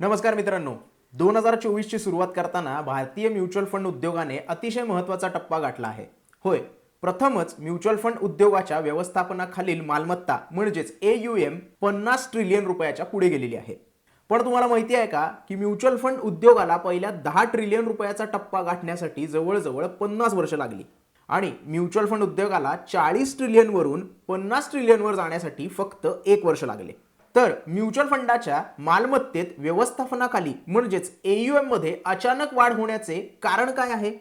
नमस्कार मित्रांनो. दोन हजार चोवीसची सुरुवात करताना भारतीय म्युच्युअल फंड उद्योगाने अतिशय महत्त्वाचा टप्पा गाठला आहे. होय प्रथमच म्युच्युअल फंड उद्योगाच्या व्यवस्थापनाखालील मालमत्ता म्हणजेच ए यू एम पन्नास ट्रिलियन रुपयाच्या पुढे गेलेली आहे. पण तुम्हाला माहिती आहे का की म्युच्युअल फंड उद्योगाला पहिल्या दहा ट्रिलियन रुपयाचा टप्पा गाठण्यासाठी जवळजवळ पन्नास वर्ष लागली. आणि म्युच्युअल फंड उद्योगाला चाळीस ट्रिलियनवरून पन्नास ट्रिलियनवर जाण्यासाठी फक्त एक वर्ष लागले. तर म्युच्युअल फंडाच्या मालमत्तेत व्यवस्थापनाखाली म्हणजेच एयुएममध्ये अचानक वाढ होण्याचे कारण काय आहे?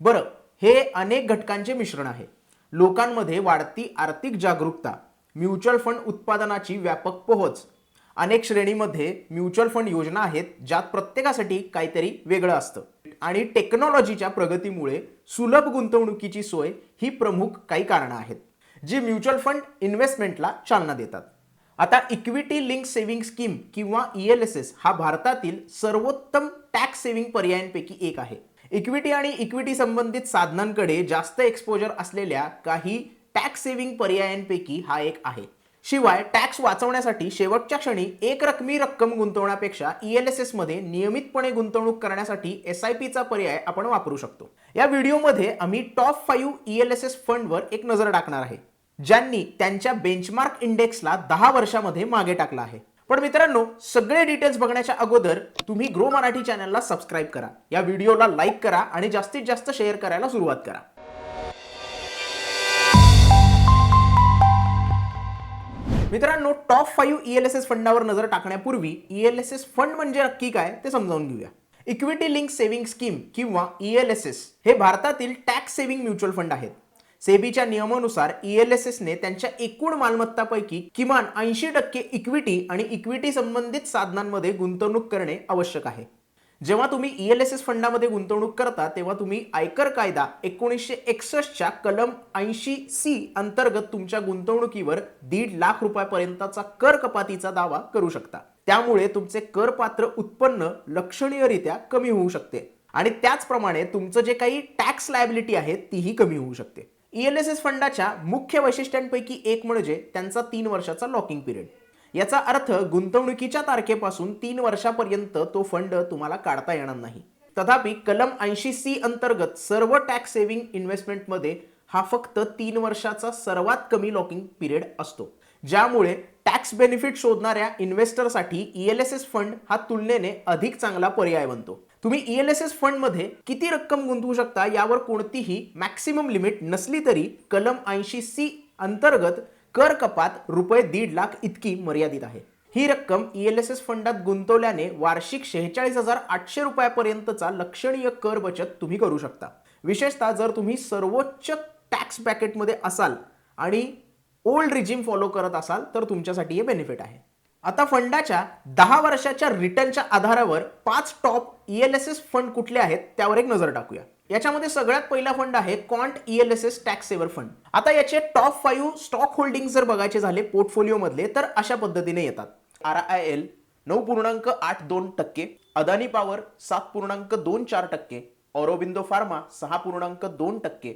बरं हे अनेक घटकांचे मिश्रण आहे. लोकांमध्ये वाढती आर्थिक जागरूकता म्युच्युअल फंड उत्पादनाची व्यापक पोहोच. अनेक श्रेणीमध्ये म्युच्युअल फंड योजना आहेत ज्यात प्रत्येकासाठी काहीतरी वेगळं असतं. आणि टेक्नॉलॉजीच्या प्रगतीमुळे सुलभ गुंतवणुकीची सोय ही प्रमुख काही कारणं आहेत जी म्युच्युअल फंड इन्व्हेस्टमेंटला चालना देतात. आता इक्विटी लिंक सेव्हिंग स्कीम किंवा ई एल एस एस हा भारतातील सर्वोत्तम टॅक्स सेव्हिंग पर्यायांपैकी एक आहे. इक्विटी आणि इक्विटी संबंधित साधनांकडे जास्त एक्सपोजर असलेल्या काही टॅक्स सेव्हिंग पर्यायांपैकी हा एक आहे. शिवाय टॅक्स वाचवण्यासाठी शेवटच्या क्षणी एक रकमी रक्कम गुंतवण्यापेक्षा ई एल एस एसमध्ये नियमितपणे गुंतवणूक करण्यासाठी एस आय पीचा पर्याय आपण वापरू शकतो. या व्हिडिओमध्ये आम्ही top five E L S S फंडवर एक नजर टाकणार आहे. ज्यांनी त्यांच्या बेंचमार्क इंडेक्सला दहा वर्षामध्ये मागे टाकला आहे. पण मित्रांनो सगळे डिटेल्स बघण्याच्या अगोदर तुम्ही ग्रो मराठी चॅनलला सबस्क्राईब करा. या व्हिडिओला लाईक करा आणि जास्तीत जास्त शेअर करायला सुरुवात करा. मित्रांनो टॉप फाईव्ह ईएलएसएस फंडावर नजर टाकण्यापूर्वी ईएलएसएस फंड म्हणजे नक्की काय ते समजावून घेऊया. इक्विटी लिंक सेव्हिंग स्कीम किंवा ईएलएसएस हे भारतातील टॅक्स सेव्हिंग म्युच्युअल फंड आहेत. सेबीच्या नियमानुसार ईएलएसएसने त्यांच्या एकूण मालमत्तापैकी किमान ऐंशी टक्के इक्विटी आणि इक्विटी संबंधित साधनांमध्ये गुंतवणूक करणे आवश्यक आहे. जेव्हा तुम्ही ईएलएसएस फंडामध्ये गुंतवणूक करता तेव्हा तुम्ही आयकर कायदा एकोणीसशे एकसष्टच्या कलम ऐंशी सी अंतर्गत तुमच्या गुंतवणुकीवर दीड लाख रुपयापर्यंतचा कर कपातीचा दावा करू शकता. त्यामुळे तुमचे करपात्र उत्पन्न लक्षणीयरित्या कमी होऊ शकते आणि त्याचप्रमाणे तुमचं जे काही टॅक्स लायबिलिटी आहे तीही कमी होऊ शकते. एल एस एस फंडाच्या मुख्य वैशिष्ट्यांपैकी एक म्हणजे त्यांचा तीन वर्षाचा लॉकिंग पिरियड याचा अर्थ गुंतवणुकीच्या तारखेपासून तीन वर्षापर्यंत तो फंड तुम्हाला काढता येणार नाही. तथापि कलम ऐंशी सी अंतर्गत सर्व टॅक्स सेव्हिंग इन्व्हेस्टमेंटमध्ये हा फक्त तीन वर्षाचा सर्वात कमी लॉकिंग पिरियड असतो. ज्यामुळे टॅक्स बेनिफिट शोधणाऱ्या इन्व्हेस्टरसाठी E L S S fund हा तुलनेने अधिक चांगला पर्याय बनतो. तुम्ही ई एल एस एस फंडमध्ये किती रक्कम गुंतवू शकता यावर कोणतीही मॅक्सिमम लिमिट नसली तरी कलम ऐंशी सी अंतर्गत कर कपात रुपये दीड लाख इतकी मर्यादित आहे. ही रक्कम ई एल एस एस फंडात गुंतवल्याने वार्षिक शेहेचाळीस हजार आठशे रुपयापर्यंतचा लक्षणीय कर बचत तुम्ही करू शकता. विशेषतः जर तुम्ही सर्वोच्च टॅक्स ब्रॅकेटमध्ये असाल आणि ओल्ड रिजिम फॉलो करत असाल तर तुमच्यासाठी हे बेनिफिट आहे. आता फंडाच्या दहा वर्षाच्या रिटर्नच्या आधारावर पाच top E L S S fund कुठले आहेत त्यावर एक नजर टाकूया. याच्यामध्ये सगळ्यात पहिला फंड आहे Quant E L S S tax saver fund. आता याचे टॉप फाईव्ह स्टॉक होल्डिंग जर बघायचे झाले पोर्टफोलिओ मधले तर अशा पद्धतीने येतात. आर आय एल नऊ पूर्णांक आठ दोन टक्के अदानी पॉवर सात पूर्णांक दोन चार टक्के ऑरोबिंदो फार्मा सहा पूर्णांक दोन टक्के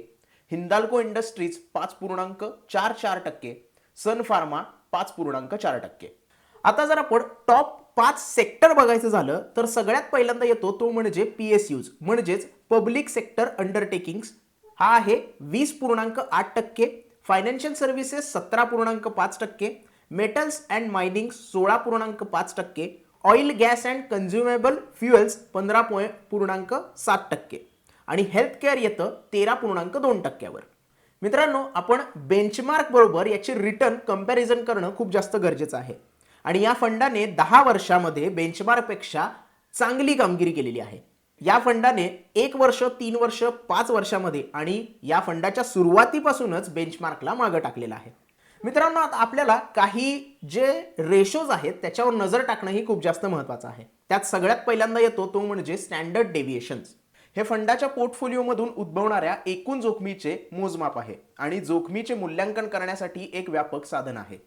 हिंदाल्को इंडस्ट्रीज पाच पूर्णांक चार चार टक्के सन फार्मा पाच पूर्णांक चार टक्के. आता जर आपण टॉप पाच सेक्टर बघायचं झालं तर सगळ्यात पहिल्यांदा येतो तो म्हणजे पी एस यूज म्हणजेच पब्लिक सेक्टर अंडरटेकिंग्स हा आहे वीस पूर्णांक आठ टक्के फायनान्शियल सर्व्हिसेस सतरा पूर्णांक पाच टक्के मेटल्स अँड मायनिंग सोळा पूर्णांक पाच टक्के oil gas and consumable fuels पंधरा पॉईंट पूर्णांक सात टक्के. आणि हेल्थ केअर येतं तेरा पूर्णांक दोन टक्क्यावर. मित्रांनो आपण बेंचमार्क बरोबर याची रिटर्न कंपॅरिझन करणं खूप जास्त गरजेचं आहे. आणि या फंडाने दहा वर्षामध्ये बेंचमार्कपेक्षा चांगली कामगिरी केलेली आहे. या फंडाने एक वर्ष तीन वर्ष पाच वर्षामध्ये आणि या फंडाच्या सुरुवातीपासूनच बेंचमार्कला मागं टाकलेलं आहे. मित्रांनो आता आपल्याला काही जे रेशोज आहेत त्याच्यावर नजर टाकणंही खूप जास्त महत्त्वाचं आहे. त्यात सगळ्यात पहिल्यांदा येतो तो म्हणजे स्टँडर्ड डेव्हिएशन्स हे फंडाच्या पोर्टफोलिओमधून उद्भवणाऱ्या एकूण जोखमीचे मोजमाप आहे आणि जोखमीचे मूल्यांकन करण्यासाठी एक व्यापक साधन आहे.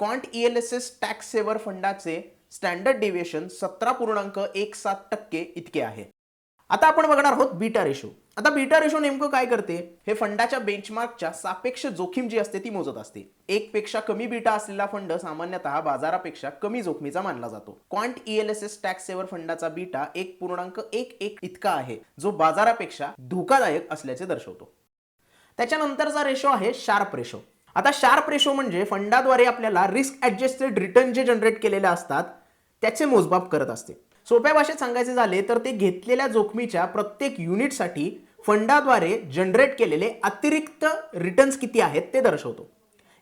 Quant E L S S tax saver फंडाचे स्टँडर्ड डेव्हिएशन सतरा पूर्णांक एक सात टक्के इतके आहे. आता आपण बघणार आहोत बीटा रेशो. आता बीटा रेशो नेमकं काय करते? हे फंडाच्या बेंचमार्कच्या सापेक्ष जोखीम जी असते ती मोजत असते. एक पेक्षा कमी बीटा असलेला फंड सामान्यतः बाजारापेक्षा कमी जोखमीचा मानला जातो. Quant E ELSS tax saver फंडाचा बीटा एक पूर्णांक एक एक इतका आहे जो बाजारापेक्षा धोकादायक असल्याचे दर्शवतो. त्याच्यानंतरचा रेशो आहे शार्प रेशो. आता शार्प रेशो म्हणजे फंडाद्वारे आपल्याला रिस्क ॲडजस्टेड रिटर्न जे जनरेट केलेले असतात त्याचे मोजमाप करत असते. सोप्या भाषेत सांगायचे झाले तर ते घेतलेल्या जोखमीच्या प्रत्येक युनिटसाठी फंडाद्वारे जनरेट केलेले अतिरिक्त रिटर्न्स किती आहेत ते दर्शवतो.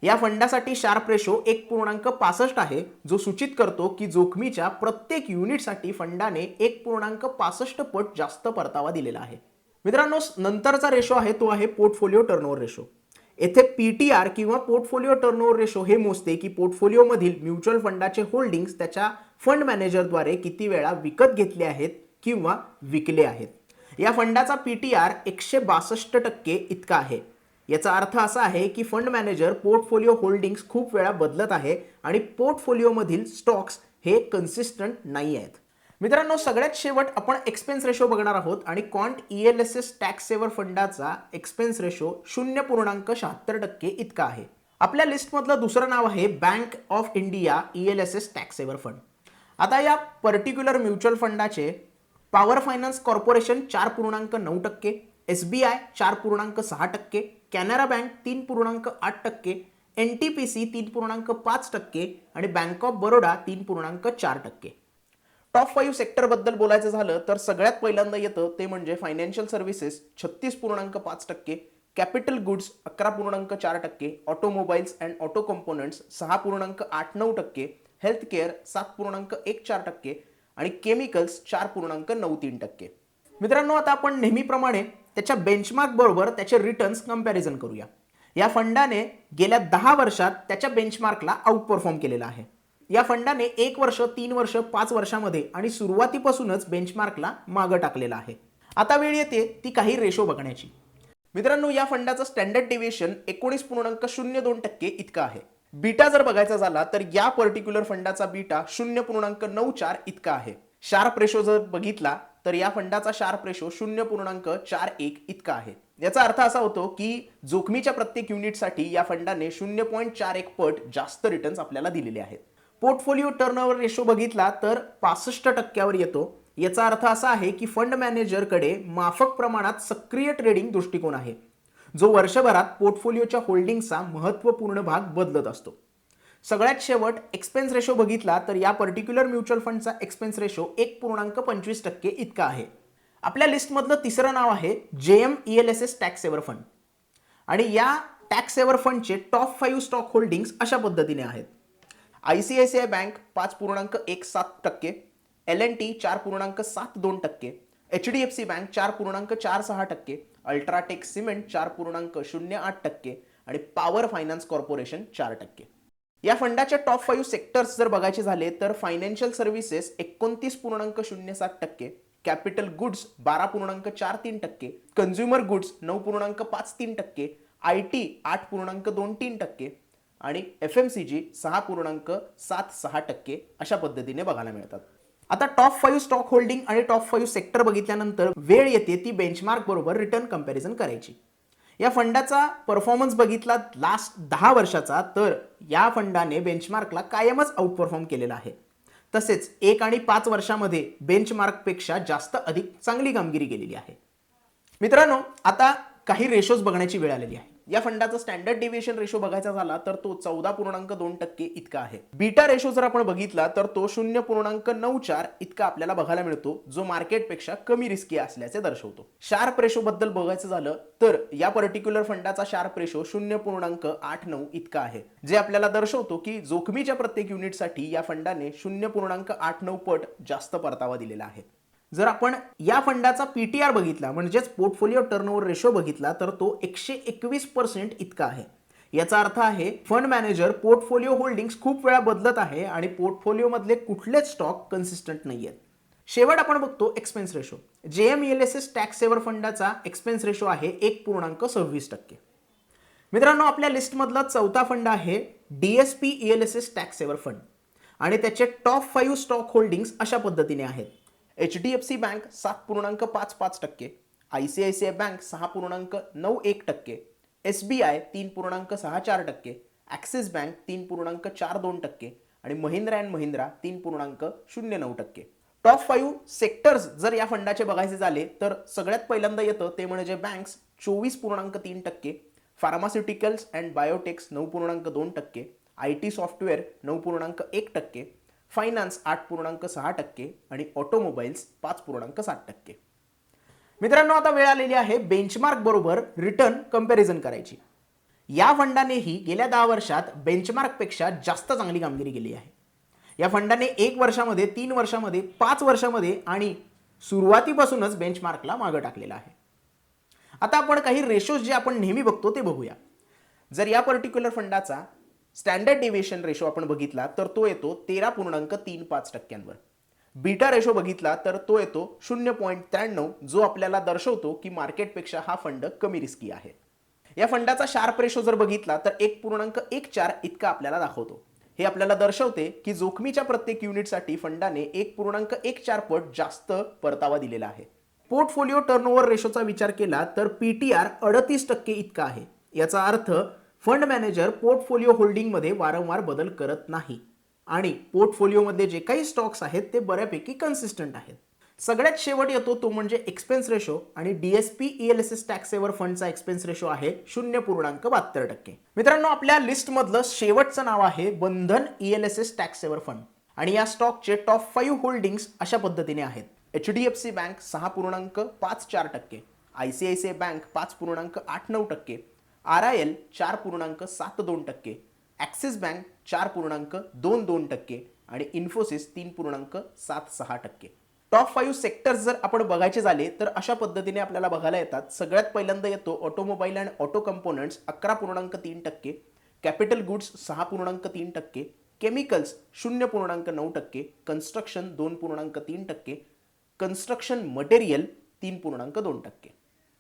या फंडासाठी शार्प रेशो एक पूर्णांक पासष्ट आहे जो सूचित करतो की जोखमीच्या प्रत्येक युनिटसाठी फंडाने एक पूर्णांक पासष्ट पट जास्त परतावा दिलेला आहे. मित्रांनो नंतरचा रेशो आहे तो आहे पोर्टफोलिओ टर्नओव्हर रेशो येथे पी टी आर किंवा पोर्टफोलिओ टर्नओव्हर रेशो हे मोजते की पोर्टफोलिओमधील म्युच्युअल फंडाचे होल्डिंग्स त्याच्या फंड मॅनेजरद्वारे किती वेळा विकत घेतले आहेत किंवा विकले आहेत. या फंडाचा पी टी आर एकशे बासष्ट टक्के इतका आहे. याचा अर्थ असा आहे की फंड मॅनेजर पोर्टफोलिओ होल्डिंग्स खूप वेळा बदलत आहे आणि पोर्टफोलिओमधील स्टॉक्स हे कन्सिस्टंट नाही आहेत. मित्रांनो सगळ्यात शेवट आपण एक्सपेन्स रेशो बघणार आहोत आणि Quant E L S S tax saver फंडाचा एक्सपेन्स रेशो शून्य पूर्णांक शहात्तर टक्के इतका आहे. आपल्या लिस्टमधलं दुसरं नाव आहे bank of India E L S S tax saver fund आता या पर्टिक्युलर म्युच्युअल फंडाचे पॉवर फायनान्स कॉर्पोरेशन चार पूर्णांक नऊ टक्के एस बी आय चार पूर्णांक सहा टक्के कॅनरा बँक तीन पूर्णांक आठ टक्के एन टी पी सी तीन पूर्णांक पाच टक्के आणि बँक ऑफ बरोडा तीन पूर्णांक चार टक्के. टॉप फाईव्ह सेक्टरबद्दल बोलायचं झालं तर सगळ्यात पहिल्यांदा येतं ते म्हणजे फायनान्शियल सर्व्हिसेस छत्तीस पूर्णांक पाच टक्के कॅपिटल गुड्स अकरा पूर्णांक चार टक्के ऑटोमोबाईल्स अँड ऑटो कंपोनंट्स सहा पूर्णांक आठ नऊ टक्के हेल्थ केअर सात पूर्णांक एक चार टक्के आणि केमिकल्स चार पूर्णांक नऊ तीन टक्के. मित्रांनो आता आपण नेहमीप्रमाणे त्याच्या बेंचमार्क बरोबर त्याचे रिटर्न्स कंपॅरिझन करूया. या फंडाने गेल्या दहा वर्षात त्याच्या बेंचमार्कला आउट परफॉर्म केलेला आहे. या फंडाने एक वर्ष तीन वर्ष पाच वर्षामध्ये आणि सुरुवातीपासूनच बेंचमार्कला मागं टाकलेला आहे. आता वेळ येते ती काही रेशो बघण्याची. मित्रांनो या फंडाचं स्टँडर्ड डिव्हिएशन एकोणीस पूर्णांक शून्य दोन टक्के इतका आहे. बीटा जर बघायचा झाला तर या पर्टिक्युलर फंडाचा बीटा शून्य पूर्णांक नऊ चार इतका आहे. शार्प रेशो जर बघितला तर या फंडाचा शार्प रेशो शून्य पूर्णांक चार एक इतका आहे. याचा अर्थ असा होतो की जोखमीच्या प्रत्येक युनिटसाठी या फंडाने शून्य पॉईंट चार एक पट जास्त रिटर्न्स आपल्याला दिलेले आहेत. पोर्टफोलिओ टर्नओव्हर रेशो बघितला तर पासष्ट टक्क्यावर येतो. याचा अर्थ असा आहे की फंड मॅनेजरकडे माफक प्रमाणात सक्रिय ट्रेडिंग दृष्टिकोन आहे जो वर्षभरात पोर्टफोलिओच्या होल्डिंगचा महत्त्वपूर्ण भाग बदलत असतो. सगळ्यात शेवट एक्सपेन्स रेशो बघितला तर या पर्टिक्युलर म्युच्युअल फंडचा एक्सपेन्स रेशो एक पूर्णांक पंचवीस टक्के इतका आहे. आपल्या लिस्टमधलं तिसरं नाव आहे J M E L S S tax saver fund. आणि या टॅक्स सेवर फंडचे टॉप फाईव्ह स्टॉक होल्डिंग्स अशा पद्धतीने आहेत. I C I C I bank पाच पूर्णांक एक सात टक्के एल एन टी चार पूर्णांक सात दोन टक्के H D F C bank चार पूर्णांक चार सहा टक्के अल्ट्राटेक सिमेंट चार पूर्णांक शून्य आठ टक्के आणि पॉवर फायनान्स कॉर्पोरेशन चार टक्के. या फंडाच्या टॉप फाईव्ह सेक्टर्स जर बघायचे झाले तर फायनान्शियल सर्व्हिसेस एकोणतीस पूर्णांक शून्य सात टक्के कॅपिटल गुड्स बारा पूर्णांक चार तीन टक्के कन्झ्युमर गुड्स नऊ पूर्णांक पाच तीन टक्के आय टी आठ पूर्णांक दोन तीन टक्के आणि एफ एम सी जी सहा पूर्णांक सात सहा टक्के अशा पद्धतीने बघायला मिळतात. आता टॉप फाईव्ह स्टॉक होल्डिंग आणि टॉप फाईव्ह सेक्टर बघितल्यानंतर वेळ येते ती बेंचमार्क बरोबर रिटर्न कंपॅरिझन करायची. या फंडाचा परफॉर्मन्स बघितला लास्ट दहा वर्षाचा तर या फंडाने बेंचमार्कला कायमच आउट परफॉर्म केलेला आहे. तसेच एक आणि पाच वर्षामध्ये बेंचमार्कपेक्षा जास्त अधिक चांगली कामगिरी केलेली आहे. मित्रांनो आता काही रेशोज बघण्याची वेळ आलेली आहे. या फंडाचा स्टँडर्ड डेव्हिएशन रेशो बघायचा झाला तर तो चौदा पूर्णांक दोन टक्के इतका आहे. बीटा रेशो जर आपण बघितला तर तो शून्य पूर्णांक नऊ चार इतका आपल्याला बघायला मिळतो जो मार्केटपेक्षा कमी रिस्की असल्याचे दर्शवतो. शार्प रेशो बद्दल बघायचं झालं तर या पर्टिक्युलर फंडाचा शार्प रेशो शून्य पूर्णांक आठ नऊ इतका आहे. जे आपल्याला दर्शवतो की जोखमीच्या प्रत्येक युनिटसाठी या फंडाने शून्य पूर्णांक आठ नऊ पट जास्त परतावा दिलेला आहे. जर आपण या फंडाचा पी टी आर बघितला म्हणजेच पोर्टफोलिओ टर्नओव्हर रेशो बघितला तर तो एकशे एकवीस पर्सेंट इतका आहे. याचा अर्थ आहे फंड मॅनेजर पोर्टफोलिओ होल्डिंग्स खूप वेळा बदलत आहे आणि पोर्टफोलिओमधले कुठलेच स्टॉक कन्सिस्टंट नाही आहेत शेवट आपण बघतो expense ratio J M L S S tax saver फंडाचा एक्सपेन्स रेशो आहे एक पूर्णांक सव्वीस टक्के. मित्रांनो आपल्या लिस्टमधला चौथा फंड आहे D S P E L S S tax saver fund. आणि त्याचे टॉप फाईव्ह स्टॉक होल्डिंग्स अशा पद्धतीने आहेत. H D F C bank सात पूर्णांक पाच पाच टक्के I C I C I bank सहा पूर्णांक नऊ एक टक्के एस बी आय तीन पूर्णांक सहा चार टक्के ॲक्सिस बँक तीन पूर्णांक चार दोन टक्के आणि महिंद्रा अँड महिंद्रा तीन पूर्णांक शून्य नऊ टक्के. टॉप फाईव्ह सेक्टर्स जर या फंडाचे बघायचे झाले तर सगळ्यात पहिल्यांदा येतं ते म्हणजे बँक्स चोवीस पूर्णांक तीन टक्के फार्मास्युटिकल्स अँड बायोटेक्स नऊ पूर्णांक दोन टक्के आय टी सॉफ्टवेअर नऊ पूर्णांक एक टक्के फायनान्स आठ पूर्णांक सहा टक्के आणि ऑटोमोबाईल्स पाच पूर्णांक सात टक्के. मित्रांनो आता वेळ आलेली आहे बेंचमार्क बरोबर रिटर्न कंपॅरिझन करायची. या फंडानेही गेल्या दहा वर्षात बेंचमार्कपेक्षा जास्त चांगली कामगिरी केली आहे. या फंडाने एक वर्षामध्ये तीन वर्षामध्ये पाच वर्षामध्ये आणि सुरुवातीपासूनच बेंचमार्कला मागं टाकलेलं आहे. आता आपण काही रेशोज जे आपण नेहमी बघतो ते बघूया. जर या पर्टिक्युलर फंडाचा स्टँडर्ड डेव्हिएशन रेशो आपण बघितला तर तो येतो तेरा पूर्णांक तीन पाच टक्क्यांवर. बीटा रेशो बघितला तर तो येतो शून्य पॉईंट त्र्याण्णव जो आपल्याला दर्शवतो की मार्केटपेक्षा हा फंड कमी रिस्की आहे. या फंडाचा शार्प रेशो जर बघितला तर एक पूर्णांक एक चार इतका आपल्याला दाखवतो. हे आपल्याला दर्शवते की जोखमीच्या प्रत्येक युनिटसाठी फंडाने एक पूर्णांक एक चार पट जास्त परतावा दिलेला आहे. पोर्टफोलिओ टर्नओव्हर रेशोचा विचार केला तर पी टी आर अडतीस टक्के इतका आहे. याचा अर्थ फंड मॅनेजर पोर्टफोलिओ होल्डिंगमध्ये वारंवार बदल करत नाही आणि पोर्टफोलिओमध्ये जे काही स्टॉक्स आहेत ते बऱ्यापैकी कन्सिस्टंट आहेत. सगळ्यात शेवट येतो तो म्हणजे एक्सपेन्स रेशो आणि डीएसपी ईएलएसएस टॅक्स सेवर फंडचा एक्सपेन्स रेशो आहे शून्य पूर्णांक बहात्तर टक्के. मित्रांनो आपल्या लिस्टमधलं शेवटचं नाव आहे Bandhan ELSS tax saver fund आणि या स्टॉकचे टॉप फाईव्ह होल्डिंग्स अशा पद्धतीने आहेत. H D F C bank सहा पूर्णांक पाच चार टक्के. I C I C I bank पाच पूर्णांक आठ नऊ टक्के. आर आय एल चार पूर्णांक सात दोन टक्के ॲक्सिस बँक चार पूर्णांक दोन दोन टक्के आणि इन्फोसिस तीन पूर्णांक सात सहा टक्के. टॉप फाईव्ह सेक्टर्स जर आपण बघायचे झाले तर अशा पद्धतीने आपल्याला बघायला येतात. सगळ्यात पहिल्यांदा येतो ऑटोमोबाईल अँड ऑटो कंपोनंट्स अकरा पूर्णांक तीन टक्के कॅपिटल गुड्स सहा पूर्णांक तीन टक्के केमिकल्स शून्य पूर्णांक नऊ टक्के कन्स्ट्रक्शन दोन पूर्णांक तीन टक्के कन्स्ट्रक्शन मटेरियल तीन पूर्णांक दोन टक्के.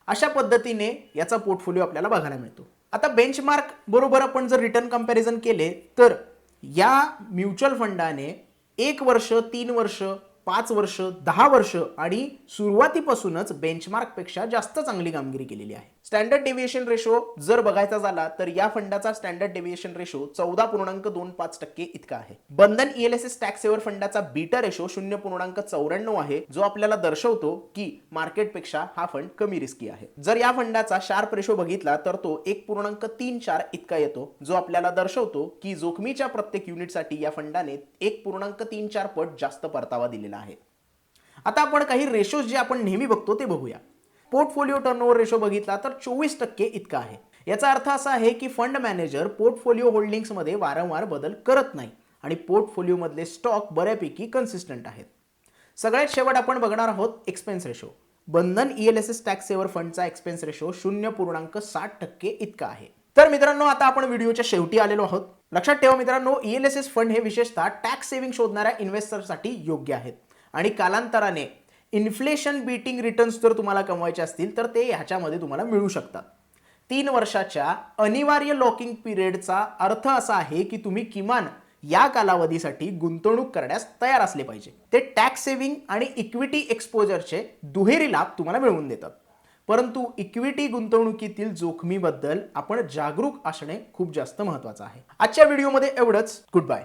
अशा पद्धतीने याचा पोर्टफोलिओ आपल्याला बघायला मिळतो. आता बेंचमार्क बरोबर आपण जर रिटर्न कंपॅरिझन केले तर या म्युच्युअल फंडाने एक वर्ष तीन वर्ष पाच वर्ष दहा वर्ष आणि सुरुवातीपासूनच बेंचमार्कपेक्षा जास्त चांगली कामगिरी केलेली आहे. स्टँडर्ड डेव्हिएशन रेशो जर बघायचा झाला तर या फंडाचा स्टँडर्ड डेव्हिएशन रेशो चौदा पूर्णांक दोन पाच टक्के इतका आहे. बंधन ईएलएसएस टॅक्स सेवर फंडाचा बीटा रेशो शून्य पूर्णांक चौऱ्याण्णव आहे जो आपल्याला दर्शवतो की मार्केटपेक्षा हा फंड कमी रिस्की आहे. जर या फंडाचा शार्प रेशो बघितला तर तो एक पूर्णांक तीन चार इतका येतो जो आपल्याला दर्शवतो की जोखमीच्या प्रत्येक युनिटसाठी या फंडाने एक पूर्णांक तीन चार पट जास्त परतावा दिलेला आहे. आता आपण काही रेशोज जे आपण नेहमी बघतो ते बघूया. पोर्टफोलिओ टर्नओव्हर रेशो बघितला तर चोवीस टक्के इतका आहे. याचा अर्थ असा आहे की फंड मॅनेजर पोर्टफोलिओ होल्डिंग्समध्ये वारंवार बदल करत नाही आणि पोर्टफोलिओमधले स्टॉक बऱ्यापैकी कन्सिस्टंट आहेत. सगळ्यात शेवट आपण बघणार आहोत expense ratio Bandhan E ELSS tax saver फंडचा एक्सपेन्स रेशो शून्य पूर्णांक साठ टक्के इतका आहे. तर मित्रांनो आता आपण व्हिडिओच्या शेवटी आलेलो आहोत. लक्षात ठेवा मित्रांनो E ईएलएसएस फंड हे विशेषतः टॅक्स सेव्हिंग शोधणाऱ्या इन्व्हेस्टरसाठी योग्य आहेत. आणि कालांतराने इन्फ्लेशन बीटिंग रिटर्न्स जर तुम्हाला कमवायचे असतील तर ते ह्याच्यामध्ये तुम्हाला मिळू शकतात. तीन वर्षाच्या अनिवार्य लॉकिंग पिरियडचा अर्थ असा आहे की तुम्ही किमान या कालावधीसाठी गुंतवणूक करण्यास तयार असले पाहिजे. ते टॅक्स सेव्हिंग आणि इक्विटी एक्सपोजरचे दुहेरी लाभ तुम्हाला मिळवून देतात. परंतु इक्विटी गुंतवणुकीतील जोखमीबद्दल आपण जागरूक असणे खूप जास्त महत्वाचं आहे. आजच्या व्हिडिओमध्ये एवढंच. Good bye